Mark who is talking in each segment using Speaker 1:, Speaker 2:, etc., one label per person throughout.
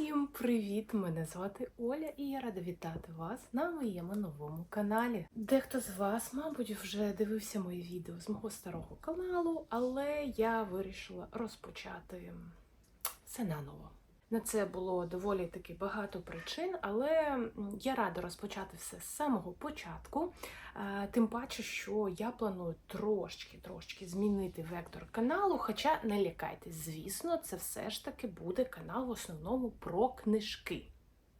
Speaker 1: Усім привіт! Мене звати Оля і я рада вітати вас на моєму новому каналі. Дехто з вас, мабуть, вже дивився мої відео з мого старого каналу, але я вирішила розпочати все наново. На це було доволі таки багато причин, але я рада розпочати все з самого початку. Е, Тим паче, що я планую трошки трошки змінити вектор каналу. Хоча не лякайтесь, звісно, це все ж таки буде канал в основному про книжки.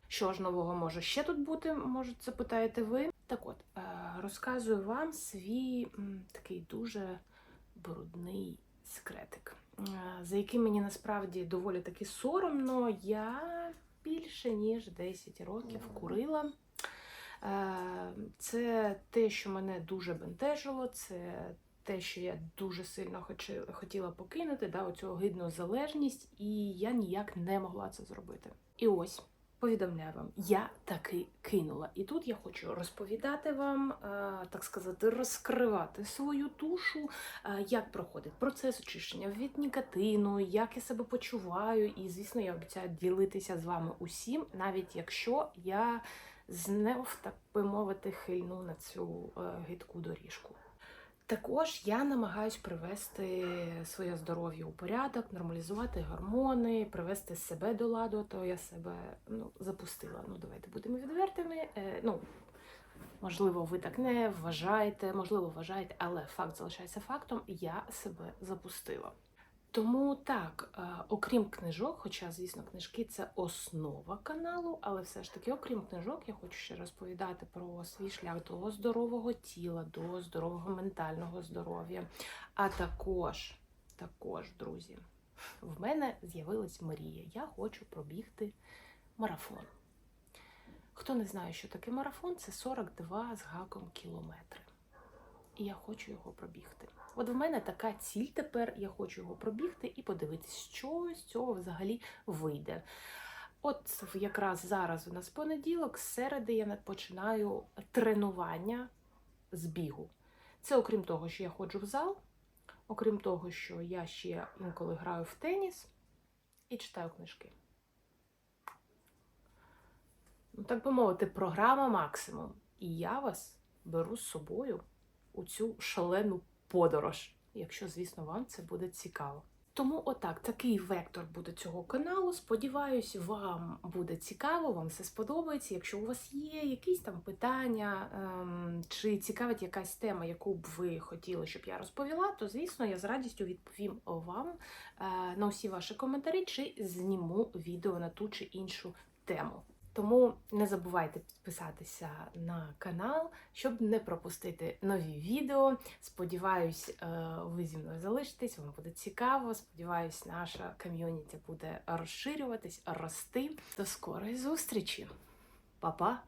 Speaker 1: Що ж нового може ще тут бути, може, запитаєте ви? Так от, е, розказую вам свій такий дуже брудний секретик, е, за яким мені насправді доволі таки соромно. Я більше ніж 10 років курила. Е, Це те, що мене дуже бентежило, це те, що я дуже сильно хотіла покинути, да, оцю огидну залежність, і я ніяк не могла це зробити. І ось. Повідомляю вам, я таки кинула. І тут я хочу розповідати вам, е, так сказати, розкривати свою душу, е, як проходить процес очищення від нікотину, як я себе почуваю. І, звісно, я обіцяю ділитися з вами усім, навіть якщо я знов, так би мовити, хильну на цю е, гидку доріжку. Також я намагаюсь привести своє здоров'я у порядок, нормалізувати гормони, привести себе до ладу, то я себе ну, запустила. Ну, давайте будемо відвертими. Е, ну, можливо, ви так не вважаєте, можливо, вважаєте, але факт залишається фактом, я себе запустила. Тому так, е, окрім книжок, хоча, звісно, книжки це основа каналу, але все ж таки, окрім книжок, я хочу ще розповідати про свій шлях до здорового тіла, до здорового ментального здоров'я. А також, також, друзі, в мене з'явилась мрія. Я хочу пробігти марафон. Хто не знає, що таке марафон, це 42 з гаком кілометри. І я хочу його пробігти. От в мене така ціль тепер, я хочу його пробігти і подивитись, що з цього взагалі вийде. От якраз зараз у нас понеділок, з середи я починаю тренування з бігу. Це окрім того, що я ходжу в зал, окрім того, що я ще інколи граю в теніс і читаю книжки. Ну, так би мовити, програма максимум. І я вас беру з собою у цю шалену подорож, якщо, звісно, вам це буде цікаво. Тому отак, такий вектор буде цього каналу. Сподіваюсь, вам буде цікаво, вам все сподобається. Якщо у вас є якісь там питання, ем, чи цікавить якась тема, яку б ви хотіли, щоб я розповіла, то звісно я з радістю відповім вам е, на усі ваші коментарі, чи зніму відео на ту чи іншу тему. Тому не забувайте підписатися на канал, щоб не пропустити нові відео. Сподіваюсь, е, ви зі мною залишитесь, вам буде цікаво. Сподіваюсь, наша ком'юніті буде розширюватись, рости. До скорої зустрічі! Па-па!